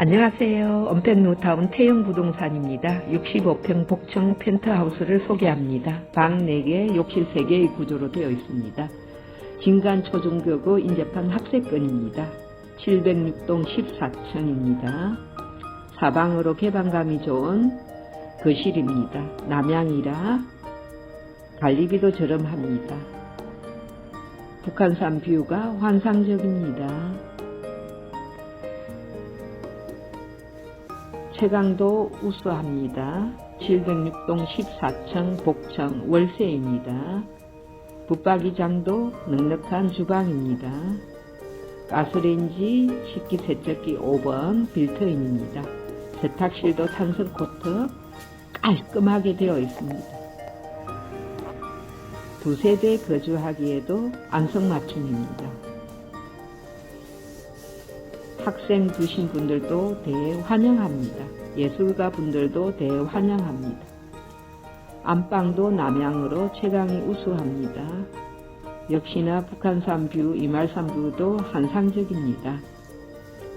안녕하세요. 언택노타운 태영부동산입니다. 65평 복층 펜트하우스를 소개합니다. 방 4개, 욕실 3개의 구조로 되어 있습니다. 진간 초중교구 인재판 학세권입니다. 706동 14층입니다. 사방으로 개방감이 좋은 거실입니다. 남향이라 관리비도 저렴합니다. 북한산 뷰가 환상적입니다. 최강도 우수합니다. 706동 14층 복층 월세입니다. 붙박이장도 넉넉한 주방입니다. 가스레인지, 식기세척기 5번 빌트인입니다. 세탁실도 탄성 코트 깔끔하게 되어 있습니다. 두 세대 거주하기에도 안성맞춤입니다. 학생 두신 분들도 대환영합니다. 예술가 분들도 대환영합니다. 안방도 남향으로 최강이 우수합니다. 역시나 북한산 뷰, 이말산 뷰도 환상적입니다.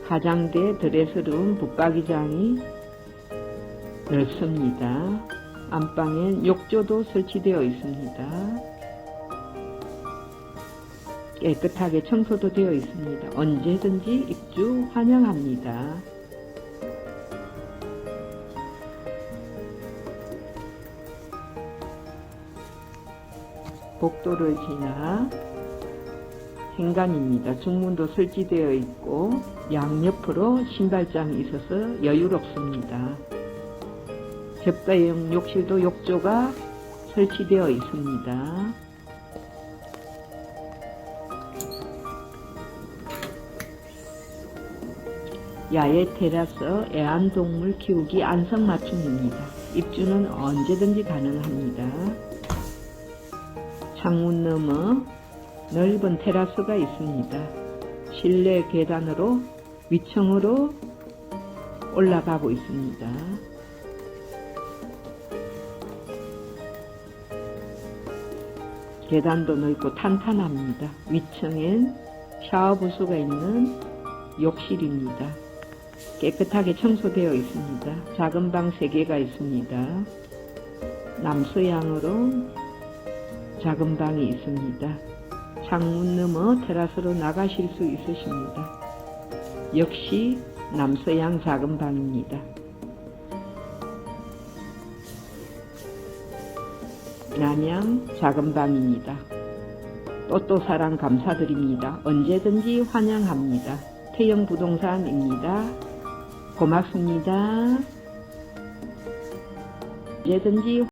화장대 드레스룸 붙박이장이 넓습니다. 안방엔 욕조도 설치되어 있습니다. 깨끗하게 청소도 되어 있습니다. 언제든지 입주 환영합니다. 복도를 지나 현관입니다. 중문도 설치되어 있고 양옆으로 신발장이 있어서 여유롭습니다. 접대형 욕실도 욕조가 설치되어 있습니다. 야외 테라스 애완동물 키우기 안성맞춤입니다. 입주는 언제든지 가능합니다. 창문 너머 넓은 테라스가 있습니다. 실내 계단으로 위층으로 올라가고 있습니다. 계단도 넓고 탄탄합니다. 위층엔 샤워 부스가 있는 욕실입니다. 깨끗하게 청소되어 있습니다. 작은 방 3개가 있습니다. 남서향으로 작은 방이 있습니다. 창문 너머 테라스로 나가실 수 있으십니다. 역시 남서향 작은 방입니다. 남양 작은 방입니다. 또또사랑 감사드립니다. 언제든지 환영합니다. 태영 부동산입니다. 고맙습니다. 언제든지